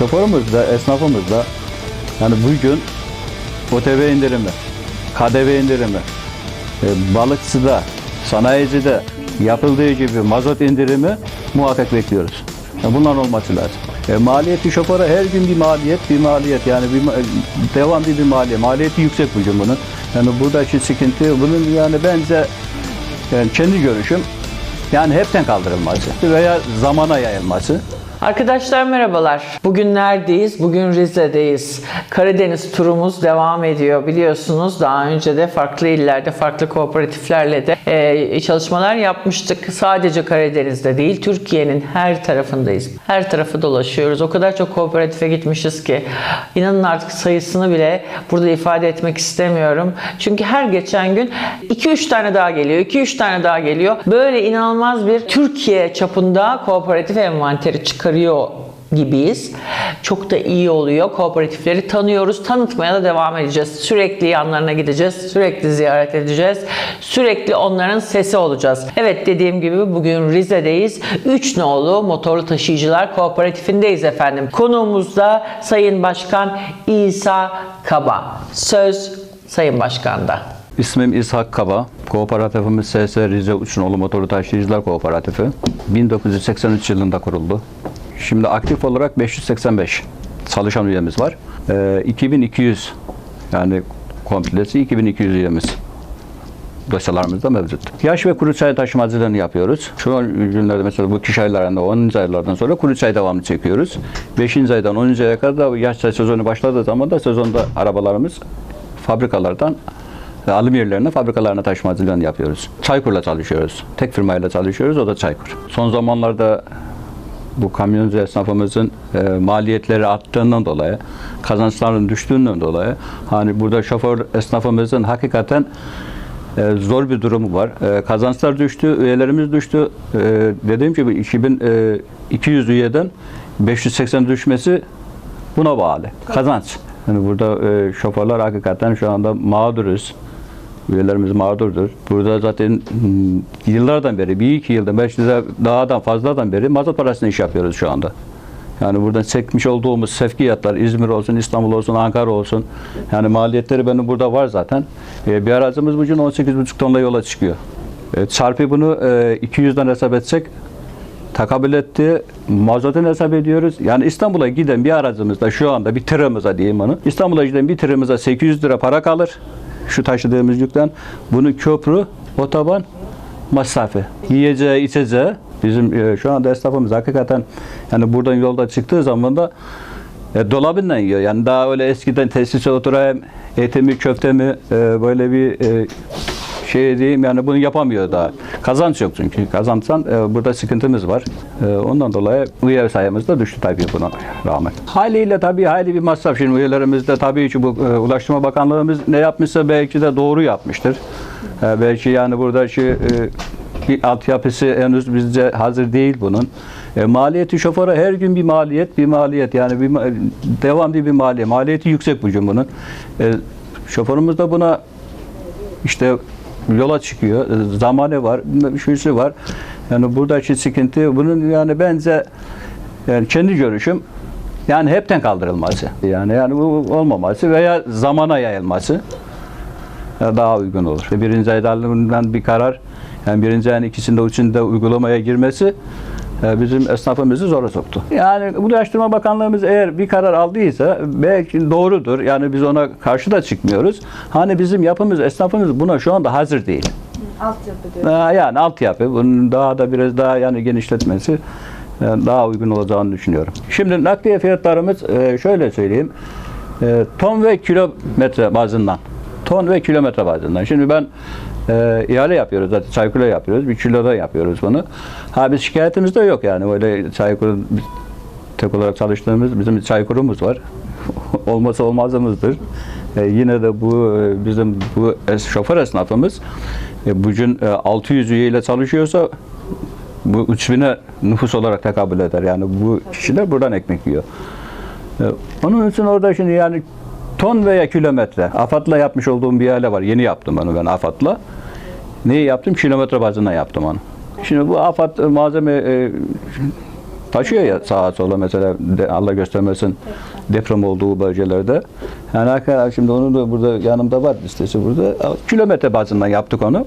Şoförümüz de, esnafımız da yani bugün OTV indirimi, KDV indirimi, e, balıkçıda, sanayicide yapıldığı gibi mazot indirimi muhakkak bekliyoruz. Yani bunların olması lazım. E, maliyeti şoföre her gün bir maliyet, bir maliyet yani bir devamlı bir maliyet. Maliyeti yüksek bugün bunun. Yani buradaki sıkıntı bunun yani bence yani kendi görüşüm yani hepten kaldırılması veya zamana yayılması. Arkadaşlar merhabalar. Bugün neredeyiz? Bugün Rize'deyiz. Karadeniz turumuz devam ediyor. Biliyorsunuz daha önce de farklı illerde, farklı kooperatiflerle de e, çalışmalar yapmıştık. Sadece Karadeniz'de değil, Türkiye'nin her tarafındayız. Her tarafı dolaşıyoruz. O kadar çok kooperatife gitmişiz ki inanın artık sayısını bile burada ifade etmek istemiyorum. Çünkü her geçen gün 2-3 tane daha geliyor, 2-3 tane daha geliyor. Böyle inanılmaz bir Türkiye çapında kooperatif envanteri çıkarıyor gibiyiz. Çok da iyi oluyor. Kooperatifleri tanıyoruz. Tanıtmaya da devam edeceğiz. Sürekli yanlarına gideceğiz. Sürekli ziyaret edeceğiz. Sürekli onların sesi olacağız. Evet dediğim gibi bugün Rize'deyiz. Üç nolu Motorlu Taşıyıcılar Kooperatifindeyiz efendim. Konuğumuz da Sayın Başkan İsa Kaba. Söz Sayın Başkan'da. İsmim İshak Kaba. Kooperatifimiz SS Rize Uçunoğlu Motorlu Taşıyıcılar Kooperatifi. 1983 yılında kuruldu. Şimdi aktif olarak 585 çalışan üyemiz var. Ee, 2200 yani komplesi 2200 üyemiz dosyalarımızda mevcut. Yaş ve kuru çay taşımacılığını yapıyoruz. Şu günlerde mesela bu kış aylarında 10. aylardan sonra kuru çay devamlı çekiyoruz. 5. aydan 10. aya kadar da yaş çay sezonu başladığı zaman da sezonda arabalarımız fabrikalardan ve alım yerlerine, fabrikalarına taşımacılığını yapıyoruz. Çaykur'la çalışıyoruz. Tek firmayla çalışıyoruz, o da Çaykur. Son zamanlarda bu kamyoncu esnafımızın e, maliyetleri arttığından dolayı, kazançların düştüğünden dolayı hani burada şoför esnafımızın hakikaten e, zor bir durumu var. E, kazançlar düştü, üyelerimiz düştü. E, dediğim gibi 2200 üyeden 580 düşmesi buna bağlı. Kazanç. Yani burada e, şoförler hakikaten şu anda mağduruz. Üyelerimiz mağdurdur. Burada zaten hmm, yıllardan beri, bir iki yılda, belki de dahadan fazladan beri mazot parasını iş yapıyoruz şu anda. Yani buradan çekmiş olduğumuz sevkiyatlar İzmir olsun, İstanbul olsun, Ankara olsun. Yani maliyetleri benim burada var zaten. E, bir aracımız bugün 18,5 tonla yola çıkıyor. E, çarpı bunu e, 200'den hesap etsek takabül etti. Mazotun hesap ediyoruz. Yani İstanbul'a giden bir aracımızda şu anda bir tırımıza diyeyim onu. İstanbul'a giden bir tırımıza 800 lira para kalır. Şu taşıdığımız yükten. Bunu köprü, otoban, mesafe. Yiyeceği, içeceği. Bizim e, şu anda esnafımız hakikaten yani buradan yolda çıktığı zaman da e, dolabından yiyor. Yani daha öyle eskiden tesise oturayım, etimi, köftemi e, böyle bir e, şey diyeyim yani bunu yapamıyor daha. Kazanç yok çünkü. Kazançtan e, burada sıkıntımız var. E, ondan dolayı üye sayımız da düştü tabii buna rağmen. Haliyle tabii hayli bir masraf. Şimdi üyelerimiz de tabii ki bu e, Ulaştırma Bakanlığımız ne yapmışsa belki de doğru yapmıştır. E, belki yani burada şu e, bir altyapısı henüz bizce hazır değil bunun. E, maliyeti şoföre her gün bir maliyet, bir maliyet yani bir devamlı bir maliyet. Maliyeti yüksek bugün bunun. E, şoförümüz de buna işte yola çıkıyor. e, Zamanı var, şuyusu var. Yani buradaki sıkıntı bunun yani bence yani kendi görüşüm yani hepten kaldırılması. Yani yani bu olmaması veya zamana yayılması e, daha uygun olur. Birinci aydan bir karar yani birinci ayın ikisinde üçünde uygulamaya girmesi bizim esnafımızı zora soktu. Yani Ulaştırma Bakanlığımız eğer bir karar aldıysa belki doğrudur. Yani biz ona karşı da çıkmıyoruz. Hani bizim yapımız, esnafımız buna şu anda hazır değil. Altyapı diyor. Ee, Yani altyapı bunun daha da biraz daha yani genişletmesi daha uygun olacağını düşünüyorum. Şimdi nakliye fiyatlarımız e, şöyle söyleyeyim. E, Ton ve kilometre bazından. Ton ve kilometre bazından. Şimdi ben e, ihale yapıyoruz zaten Çaykur'la yapıyoruz. Bir kiloda yapıyoruz bunu. Ha biz şikayetimiz de yok yani. Öyle Çaykur biz tek olarak çalıştığımız bizim Çaykur'umuz var. Olmasa olmazımızdır. E, yine de bu e, bizim bu es, şoför esnafımız e, bugün e, 600 üyeyle çalışıyorsa bu 3000'e nüfus olarak tekabül eder. Yani bu kişiler buradan ekmek yiyor. E, Onun için orada şimdi yani ton veya kilometre. AFAD'la yapmış olduğum bir ihale var. Yeni yaptım onu ben AFAD'la. Neyi yaptım? Kilometre bazında yaptım onu. Şimdi bu AFAD malzeme e, taşıyor ya sağa sola mesela de, Allah göstermesin deprem olduğu bölgelerde. Yani hakikaten şimdi onu da burada yanımda var listesi burada. Kilometre bazından yaptık onu.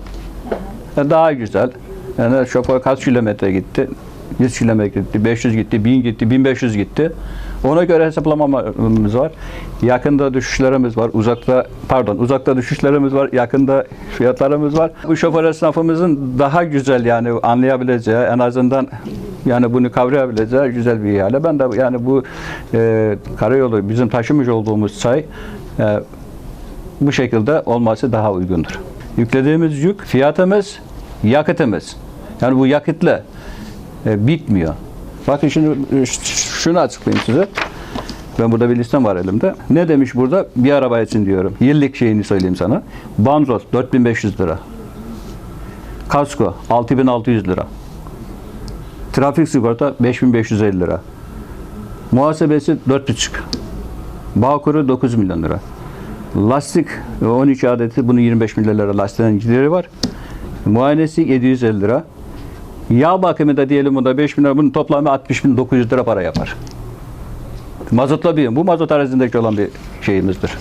Yani Daha güzel. Yani şoför kaç kilometre gitti? 100 kilometre gitti, 500 gitti, 1000 gitti, 1500 gitti. Ona göre hesaplamamız var. Yakında düşüşlerimiz var. Uzakta pardon, uzakta düşüşlerimiz var. Yakında fiyatlarımız var. Bu şoför esnafımızın daha güzel yani anlayabileceği, en azından yani bunu kavrayabileceği güzel bir ihale. Ben de yani bu e, karayolu bizim taşımış olduğumuz say e, bu şekilde olması daha uygundur. Yüklediğimiz yük fiyatımız, yakıtımız. Yani bu yakıtla e, bitmiyor. Bakın şimdi e, şunu açıklayayım size. Ben burada bir listem var elimde. Ne demiş burada? Bir araba için diyorum. Yıllık şeyini söyleyeyim sana. Bandrol 4500 lira. Kasko 6600 lira. Trafik sigorta 5550 lira. Muhasebesi 4,5. Bağkuru 9 milyon lira. Lastik 13 adeti bunun 25 milyon lira lastiğin gideri var. Muayenesi 750 lira. Yağ bakımı da diyelim bunda 5 bin lira. Bunun toplamı 60 bin 900 lira para yapar. Mazotla bir bu mazot arasındaki olan bir şeyimizdir.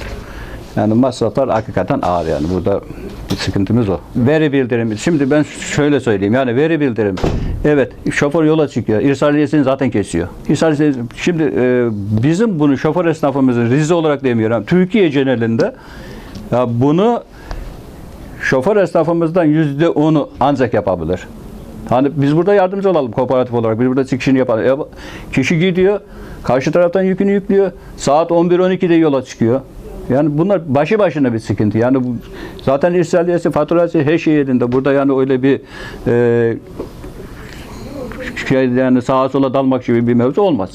Yani masraflar hakikaten ağır yani burada bir sıkıntımız o. Veri bildirimi. Şimdi ben şöyle söyleyeyim yani veri bildirim. Evet şoför yola çıkıyor. İrsaliyesini zaten kesiyor. İrsaliyesi, şimdi e, bizim bunu şoför esnafımızın Rize olarak demiyorum. Türkiye genelinde ya bunu şoför esnafımızdan yüzde onu ancak yapabilir. Hani biz burada yardımcı olalım kooperatif olarak. Biz burada çıkışını yapalım. Ya bu- Kişi gidiyor, karşı taraftan yükünü yüklüyor. Saat 11-12'de yola çıkıyor. Yani bunlar başı başına bir sıkıntı. Yani bu, zaten irsaliyesi, faturası her şey yerinde. Burada yani öyle bir e, şey yani sağa sola dalmak gibi bir mevzu olmaz.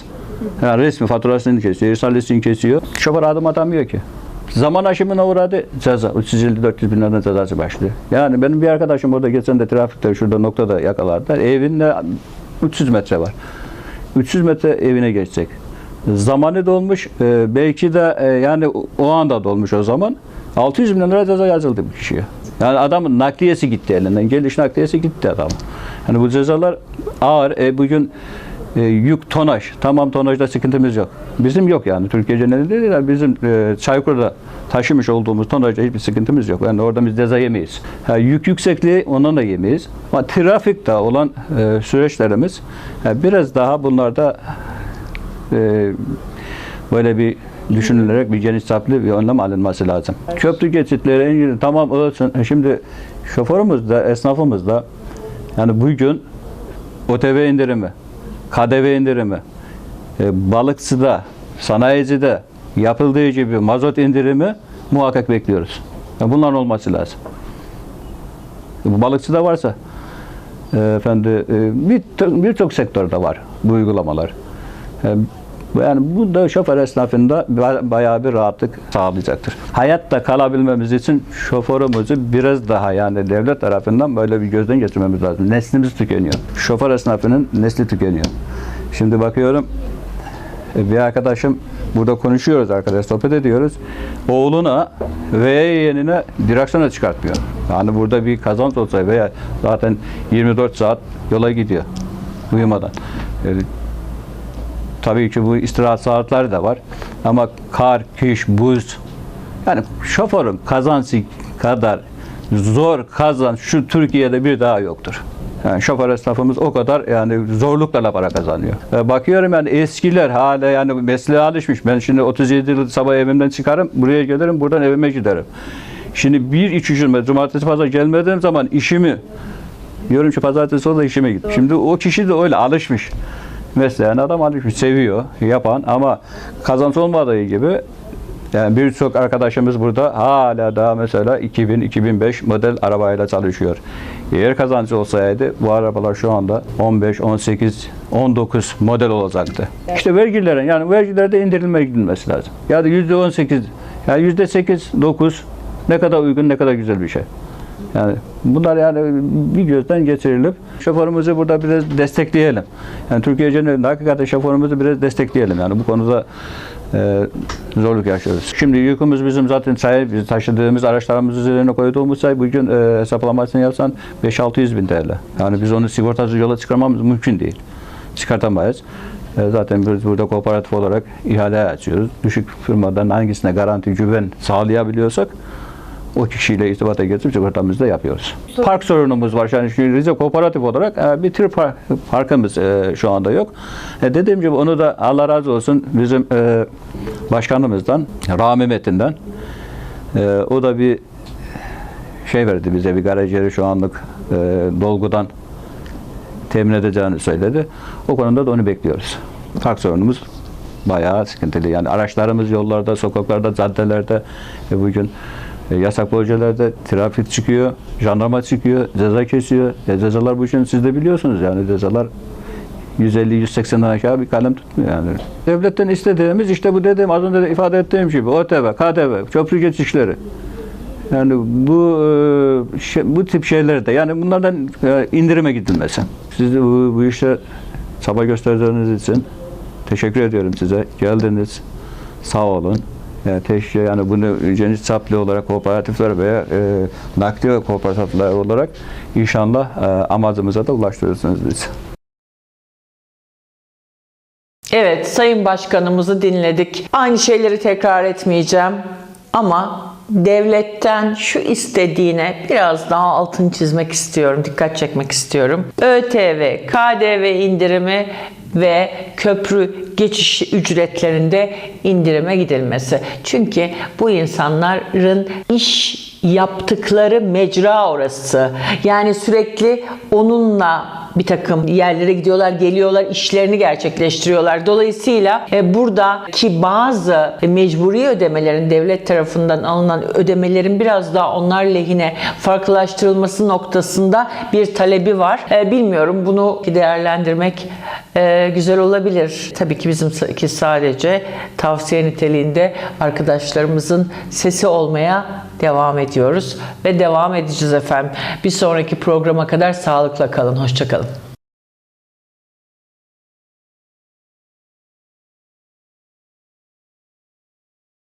Yani resmi faturasını kesiyor, irsaliyesini kesiyor. Şoför adım atamıyor ki. Zaman aşımına uğradı ceza. 350 400 bin liradan cezası başlıyor. Yani benim bir arkadaşım orada geçen de trafikte şurada noktada yakaladılar. Evinde 300 metre var. 300 metre evine geçecek. Zamanı dolmuş. e, belki de e, yani o anda dolmuş o zaman. 600 bin lira ceza yazıldı bu kişiye. Yani adamın nakliyesi gitti elinden. Geliş nakliyesi gitti adam. Yani bu cezalar ağır. E, bugün e, yük tonaj. Tamam tonajda sıkıntımız yok. Bizim yok yani. Türkiye genelinde değil de bizim e, Çaykur'da taşımış olduğumuz tonajda hiçbir sıkıntımız yok. Yani orada biz ceza yemeyiz. Ha, yük yüksekliği ondan da yemeyiz. Ama trafikte olan e, süreçlerimiz e, biraz daha bunlarda e, böyle bir düşünülerek bir geniş çaplı bir önlem alınması lazım. Köprü geçitleri tamam olsun. E, Şimdi şoförümüz de esnafımız da yani bugün OTV indirimi, KDV indirimi, e, balıkçıda, sanayicide yapıldığı gibi mazot indirimi muhakkak bekliyoruz. Yani bunların olması lazım. E, balıkçıda varsa e, efendi e, bir birçok sektörde var bu uygulamalar. E, Yani bu da şoför esnafında ba- bayağı bir rahatlık sağlayacaktır. Hayatta kalabilmemiz için şoförümüzü biraz daha yani devlet tarafından böyle bir gözden geçirmemiz lazım. Neslimiz tükeniyor. Şoför esnafının nesli tükeniyor. Şimdi bakıyorum e, bir arkadaşım burada konuşuyoruz arkadaş sohbet ediyoruz. Oğluna veya yeğenine direksiyona çıkartmıyor. Yani burada bir kazanç olsa veya zaten 24 saat yola gidiyor uyumadan. Yani tabii ki bu istirahat saatleri de var. Ama kar, kış, buz yani şoförün kazancı kadar zor kazanç şu Türkiye'de bir daha yoktur. Yani şoför esnafımız o kadar yani zorluklarla para kazanıyor. E, bakıyorum yani eskiler hala yani mesleğe alışmış. Ben şimdi 37 yıl sabah evimden çıkarım, buraya gelirim, buradan evime giderim. Şimdi bir iç üşürme, cumartesi pazar gelmediğim zaman işimi diyorum ki pazartesi sonra işime git. Şimdi o kişi de öyle alışmış. Mesleğine adam alışmış, seviyor, yapan ama kazanç olmadığı gibi yani birçok arkadaşımız burada hala daha mesela 2000-2005 model arabayla çalışıyor. Eğer kazancı olsaydı bu arabalar şu anda 15, 18, 19 model olacaktı. İşte vergilerin yani vergilerde indirilme gidilmesi lazım. Ya da yüzde 18, yani yüzde 8, 9 ne kadar uygun ne kadar güzel bir şey. Yani bunlar yani bir gözden geçirilip şoförümüzü burada biraz destekleyelim. Yani Türkiye genelinde hakikaten şoförümüzü biraz destekleyelim. Yani bu konuda e, zorluk yaşıyoruz. Şimdi yükümüz bizim zaten say, biz taşıdığımız araçlarımız üzerine koyduğumuz say bugün e, hesaplamasını yapsan 5-600 bin TL. Yani biz onu sigortasız yola çıkarmamız mümkün değil. çıkartamayız. E, Zaten biz burada kooperatif olarak ihale açıyoruz. Düşük firmadan hangisine garanti güven sağlayabiliyorsak o kişiyle irtibata geçip sigortamızı da yapıyoruz. Park sorunumuz var. Yani şu Rize Kooperatif olarak e, bir tır park, parkımız e, şu anda yok. E, dediğim gibi onu da Allah razı olsun bizim başkanımızdan, Rami Metin'den o da bir şey verdi bize bir garaj yeri şu anlık dolgudan temin edeceğini söyledi. O konuda da onu bekliyoruz. Park sorunumuz bayağı sıkıntılı. Yani araçlarımız yollarda, sokaklarda, caddelerde e, bugün e, yasak projelerde trafik çıkıyor, jandarma çıkıyor, ceza kesiyor. E, cezalar bugün siz de biliyorsunuz yani cezalar 150-180'den aşağı bir kalem tutmuyor yani. Devletten istediğimiz işte bu dediğim az önce de ifade ettiğim gibi OTV, KDV, köprü geçişleri. Yani bu e, şey- bu tip şeylerde yani bunlardan e, indirime gidilmesi. Siz bu, bu işte çaba gösterdiğiniz için teşekkür ediyorum size. Geldiniz. Sağ olun. Yani teşekkür yani bunu geniş çaplı olarak kooperatifler veya e, nakliye kooperatifler olarak inşallah e, amacımıza da ulaştırırsınız biz. Evet, Sayın Başkanımızı dinledik. Aynı şeyleri tekrar etmeyeceğim ama devletten şu istediğine biraz daha altın çizmek istiyorum, dikkat çekmek istiyorum. ÖTV, KDV indirimi ve köprü geçiş ücretlerinde indirime gidilmesi. Çünkü bu insanların iş yaptıkları mecra orası. Yani sürekli onunla bir takım yerlere gidiyorlar, geliyorlar, işlerini gerçekleştiriyorlar. Dolayısıyla e, buradaki bazı mecburi ödemelerin devlet tarafından alınan ödemelerin biraz daha onlar lehine farklılaştırılması noktasında bir talebi var. E, bilmiyorum bunu değerlendirmek e, güzel olabilir. Tabii ki bizimki sadece tavsiye niteliğinde arkadaşlarımızın sesi olmaya devam ediyoruz ve devam edeceğiz efendim. Bir sonraki programa kadar sağlıkla kalın. Hoşçakalın.